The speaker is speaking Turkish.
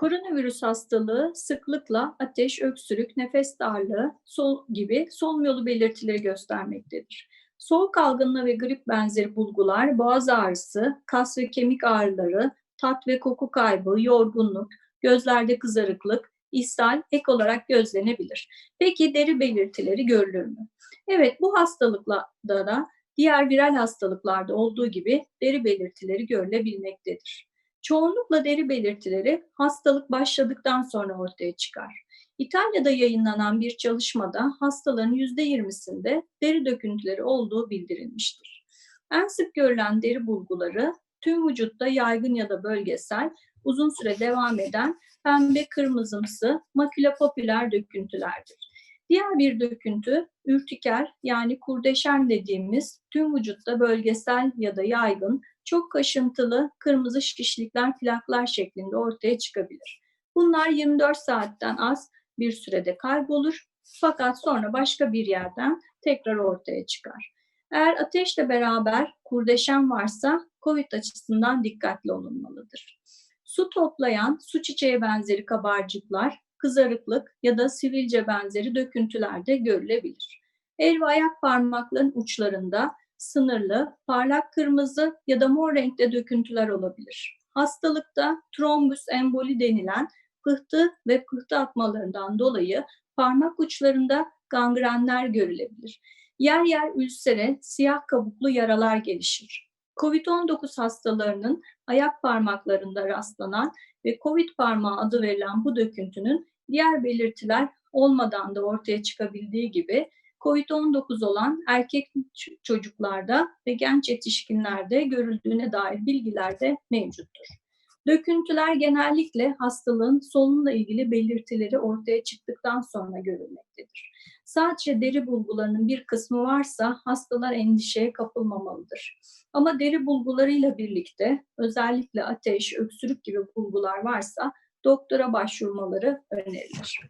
Koronavirüs hastalığı sıklıkla ateş, öksürük, nefes darlığı sol gibi solunum yolu belirtileri göstermektedir. Soğuk algınlığı ve grip benzeri bulgular, boğaz ağrısı, kas ve kemik ağrıları, tat ve koku kaybı, yorgunluk, gözlerde kızarıklık, ishal ek olarak gözlenebilir. Peki deri belirtileri görülür mü? Evet bu hastalıklarda da diğer viral hastalıklarda olduğu gibi deri belirtileri görülebilmektedir. Çoğunlukla deri belirtileri hastalık başladıktan sonra ortaya çıkar. İtalya'da yayınlanan bir çalışmada hastaların %20'sinde deri döküntüleri olduğu bildirilmiştir. En sık görülen deri bulguları tüm vücutta yaygın ya da bölgesel, uzun süre devam eden pembe kırmızımsı makülopapüler döküntülerdir. Diğer bir döküntü ürtiker yani kurdeşen dediğimiz tüm vücutta bölgesel ya da yaygın çok kaşıntılı kırmızı şişlikler, plaklar şeklinde ortaya çıkabilir. Bunlar 24 saatten az bir sürede kaybolur fakat sonra başka bir yerden tekrar ortaya çıkar. Eğer ateşle beraber kurdeşen varsa COVID açısından dikkatli olunmalıdır. Su toplayan, su çiçeği benzeri kabarcıklar, kızarıklık ya da sivilce benzeri döküntüler de görülebilir. El ve ayak parmakların uçlarında sınırlı, parlak kırmızı ya da mor renkte döküntüler olabilir. Hastalıkta trombüs emboli denilen pıhtı ve pıhtı atmalarından dolayı parmak uçlarında gangrenler görülebilir. Yer yer ülsere, siyah kabuklu yaralar gelişir. COVID-19 hastalarının ayak parmaklarında rastlanan ve COVID parmağı adı verilen bu döküntünün diğer belirtiler olmadan da ortaya çıkabildiği gibi COVID-19 olan erkek çocuklarda ve genç yetişkinlerde görüldüğüne dair bilgiler de mevcuttur. Döküntüler genellikle hastalığın solunumla ilgili belirtileri ortaya çıktıktan sonra görülmektedir. Sadece deri bulgularının bir kısmı varsa hastalar endişeye kapılmamalıdır. Ama deri bulgularıyla birlikte özellikle ateş, öksürük gibi bulgular varsa doktora başvurmaları önerilir.